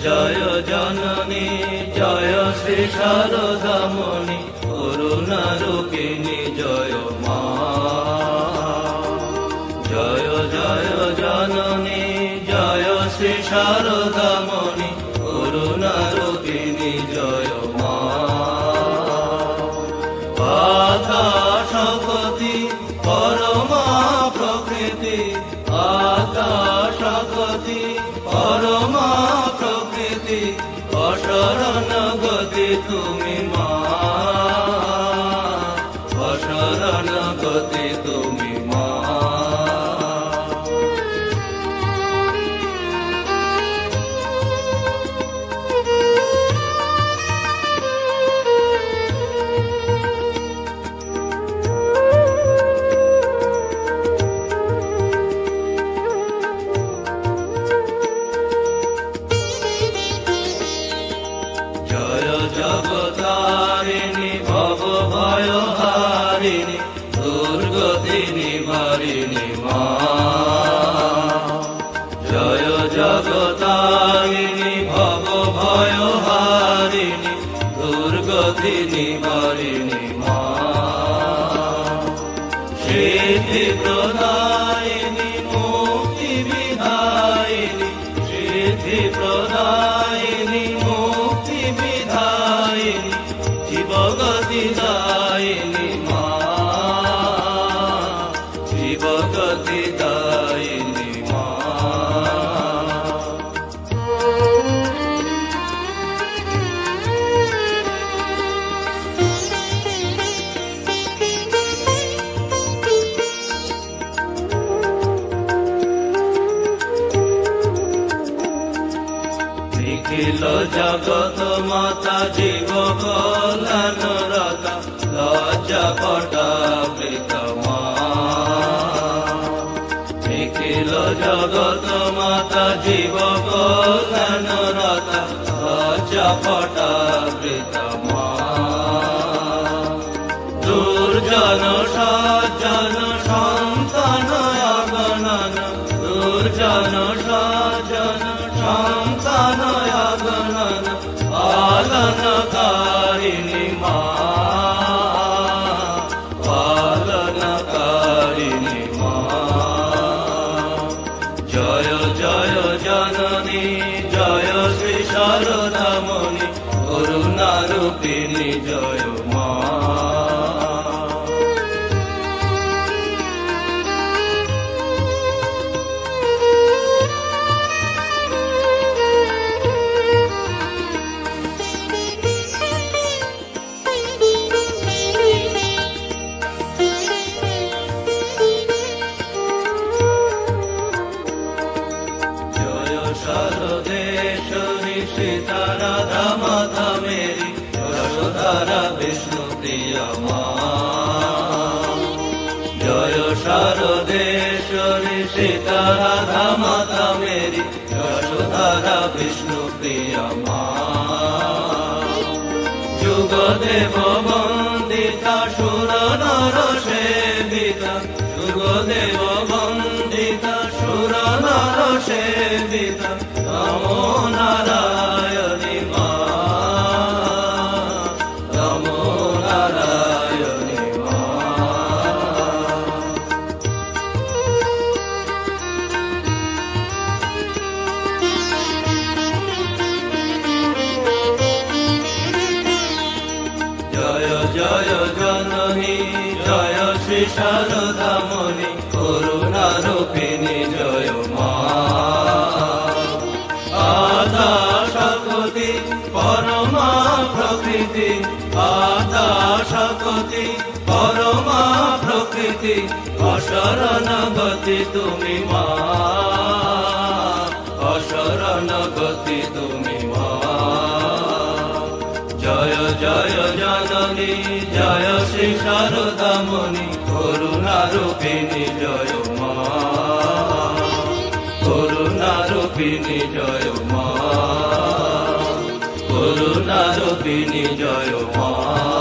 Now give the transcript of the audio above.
জয় জননী, জয় শ্রী শারদামণি করুণা রূপিণী জয় মা। জয় জয় জননী, জয় শ্রী শারদামণি করুণা রূপিণী জয় মা আকাশপতি পরমা প্রকৃতি তুমি মা। জয় জগতারিণী, ভব ভয় হারিণী দুর্গতি নিবারিণী মা। সিদ্ধি প্রদায়িনী, মুক্তি বিধায়িনী সিদ্ধি প্রদায়িনী নিখিল জগত মাতা জীব কল্যাণ রতা, লজ্জা পটাবৃত মা। নিখিল জগত মাতা জীব কল্যাণ রতা, লজ্জা পটাবৃত শারদামণি করুণারূপিণী জয় মা। জয় শারদেশ্বরী সীতারাধা মাতা মেরি যশোধারা বিষ্ণু প্রিয়া মা জয় শারদেশ্বরী সীতারাধা মাতা মেরি যশোধারা বিষ্ণু প্রিয়া মা যুগদেব বন্দিতা, সুর নর সেবিতা যুগদেব বন্দিতা, সুর নর সেবিতা জয় জননী জয় শ্রী শারদামণি করুণা রূপিণী জয় শকতি পরমা প্রকৃতি আদা শকতি, পরমা প্রকৃতি অশরণ গতি তুমি মা। অশরণ গতি তুমি মা। জয় জয় জননী, জয় শ্রী শারদামণি করুণারূপিণী জয় মা। করুণারূপিণী জয় মা। জয় মা।